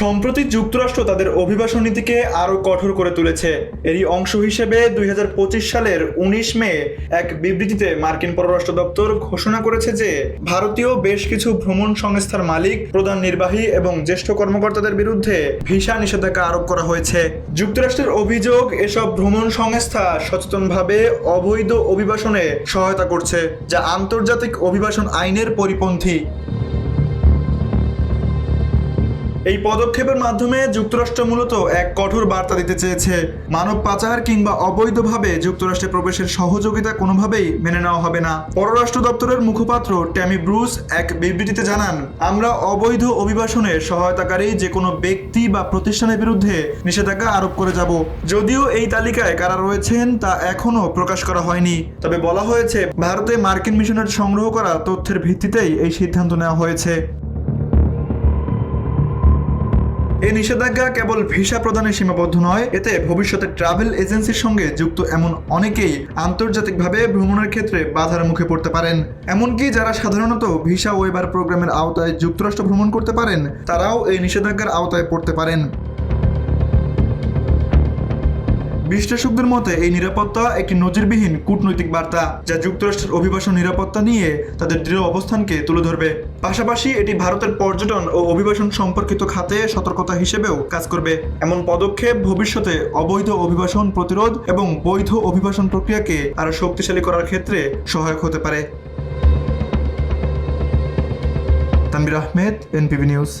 সম্প্রতি যুক্তরাষ্ট্র তাদের অভিবাসন নীতিকে আরও কঠোর করে তুলেছে। এরই অংশ হিসেবে দুই হাজার পঁচিশ সালের উনিশ মে এক বিবৃতিতে মার্কিন পররাষ্ট্র দপ্তর ঘোষণা করেছে যে, ভারতীয় বেশ কিছু ভ্রমণ সংস্থার মালিক, প্রধান নির্বাহী এবং জ্যেষ্ঠ কর্মকর্তাদের বিরুদ্ধে ভিসা নিষেধাজ্ঞা আরোপ করা হয়েছে। যুক্তরাষ্ট্রের অভিযোগ, এসব ভ্রমণ সংস্থা সচেতনভাবে অবৈধ অভিবাসনে সহায়তা করছে, যা আন্তর্জাতিক অভিবাসন আইনের পরিপন্থী। এই পদক্ষেপের মাধ্যমে যুক্তরাষ্ট্র মূলত এক কঠোর বার্তা দিতে চেয়েছে। মানব পাচার কিংবা অবৈধভাবে যুক্তরাষ্ট্রে প্রবেশের সহযোগিতা কোনোভাবেই মেনে নেওয়া হবে না। পররাষ্ট্র দপ্তরের মুখপাত্র ট্যামি ব্রুস এক বিবৃতিতে জানান, আমরা অবৈধ অভিবাসনে সহায়তাকারী যে কোনো ব্যক্তি বা প্রতিষ্ঠানের বিরুদ্ধে নিষেধাজ্ঞা আরোপ করে যাব। যদিও এই তালিকায় কারা রয়েছেন তা এখনও প্রকাশ করা হয়নি। তবে বলা হয়েছে, ভারতে মার্কিন মিশনের সংগ্রহ করা তথ্যের ভিত্তিতেই এই সিদ্ধান্ত নেওয়া হয়েছে। এই নিষেধাজ্ঞা কেবল ভিসা প্রদানে সীমাবদ্ধ নয়, এতে ভবিষ্যতে ট্রাভেল এজেন্সির সঙ্গে যুক্ত এমন অনেকেই আন্তর্জাতিকভাবে ভ্রমণের ক্ষেত্রে বাধার মুখে পড়তে পারেন। এমনকি যারা সাধারণত ভিসা ওয়েবার প্রোগ্রামের আওতায় যুক্তরাষ্ট্র ভ্রমণ করতে পারেন, তারাও এই নিষেধাজ্ঞার আওতায় পড়তে পারেন। বিশ্লেষকদের মতে, এই নিরাপত্তা একটি নজিরবিহীন কূটনৈতিক বার্তা যা যুক্তরাষ্ট্রের অভিবাসন নিরাপত্তা নিয়ে তাদের দৃঢ় অবস্থানকে তুলে ধরবে। পাশাপাশি, এটি ভারতের পর্যটন ও অভিবাসন সম্পর্কিত খাতে সতর্কতা হিসেবেও কাজ করবে। এমন পদক্ষেপ ভবিষ্যতে অবৈধ অভিবাসন প্রতিরোধ এবং বৈধ অভিবাসন প্রক্রিয়াকে আরও শক্তিশালী করার ক্ষেত্রে সহায়ক হতে পারে। Tanvir Ahmed, NPB news.